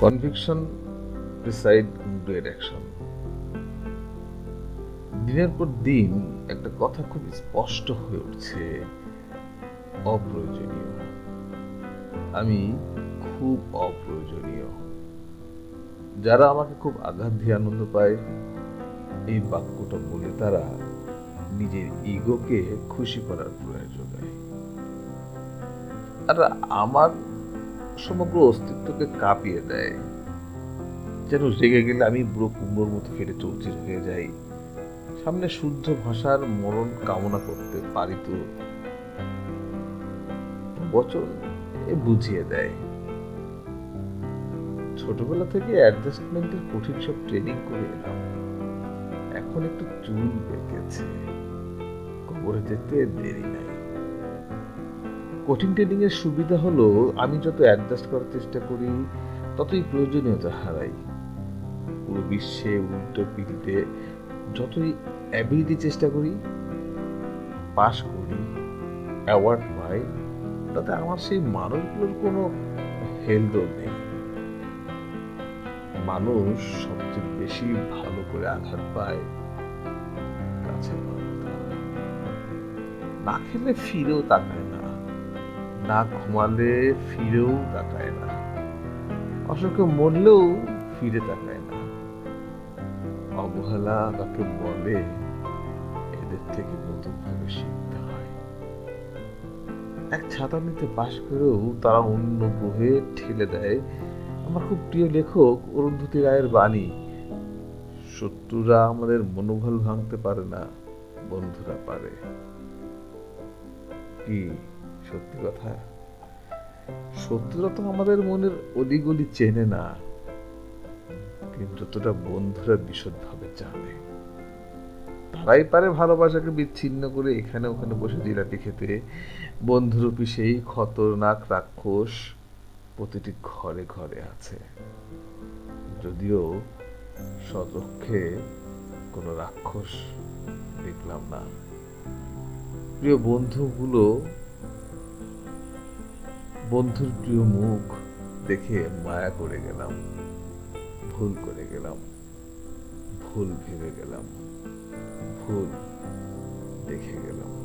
Conviction decide direction. দিনের পর দিন একটা কথা খুব স্পষ্ট হয়ে উঠছে, অপ্রয়োজনীয়। আমি খুব অপ্রয়োজনীয়। যারা আমাকে খুব আঘাত দিয়ে আনন্দ পায়, এই বাক্যটা বলে তারা নিজের ইগোকে খুশি করার প্রয়াস যোগায় আর আমার সমগ্র অস্তিত্বকে কাঁপিয়ে দেয়। যেন রেগে গেলে আমি বুড়ো কুমড়োর মতো ফেটে চৌচির হয়ে যাই। সামনে শুদ্ধ ভাষার মরণ কামনা করতে পারি তো। বচন এ বুঝিয়ে দেয়। ছোটবেলা থেকে অ্যাডজাস্টমেন্টের কঠিন সব ট্রেনিং করে এলাম। এখন একটু চুল পেকেছে কবরে যেতে দেরি নাই। কঠিন ট্রেনিং এর সুবিধা হলো আমি যত অ্যাডজাস্ট করার চেষ্টা করি, ততই প্রয়োজনীয়তা হারাই। পুরো বিশ্বে উল্টো পিড়িতে যতই অ্যাবিলিটি চেষ্টা করি পাশ করি অ্যাওয়ার্ড পাই, তাতে আমার সেই মানুষগুলোর কোনো হেলদোল নেই। মানুষ সবচেয়ে বেশি ভালো করে আঘাত পায় কাছে না খেলে ফিরেও তাকায় না। না ঘুমালে ফিরেও তাকায় না। অসুখে মরলেও ফিরে তাকায় না। অবহেলা তাকে বলে, এদের থেকে নতুন ভাবে শিখতে হয়। এক ছাতা নিতে পাশ করেও তারা অন্য গ্রহে ঠেলে দেয়। আমার খুব প্রিয় লেখক অরুন্ধতী রায়ের বাণী, শত্রুরা আমাদের মনোবল ভাঙতে পারে না, বন্ধুরা পারে। কি সত্যি কথা? শত্রুরা তো আমাদের মনের অলিগলি চেনে না। কিন্তু যতটা বন্ধুরা বিশদভাবে জানে। তারাই পারে ভালোবাসাকে বিচ্ছিন্ন করে এখানে ওখানে বসে জিলাপি খেতে। বন্ধুরূপী সেই খতরনাক রাক্ষস প্রতিটি ঘরে ঘরে আছে। যদিও সচক্ষে কোনো রাক্ষস দেখলাম না। প্রিয় বন্ধুগুলো বন্ধুর প্রিয় মুখ দেখে মায়া করে গেলাম, ভুল করে গেলাম, ভুল ভেবে গেলাম, ভুল দেখে গেলাম।